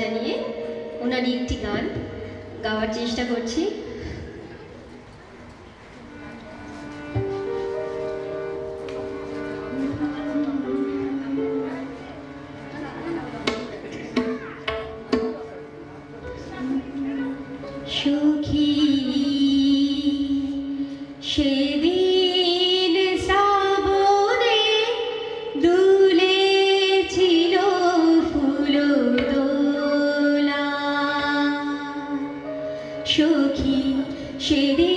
জানিয়ে ওনারই একটি গান গাওয়ার চেষ্টা করছি। Chidi.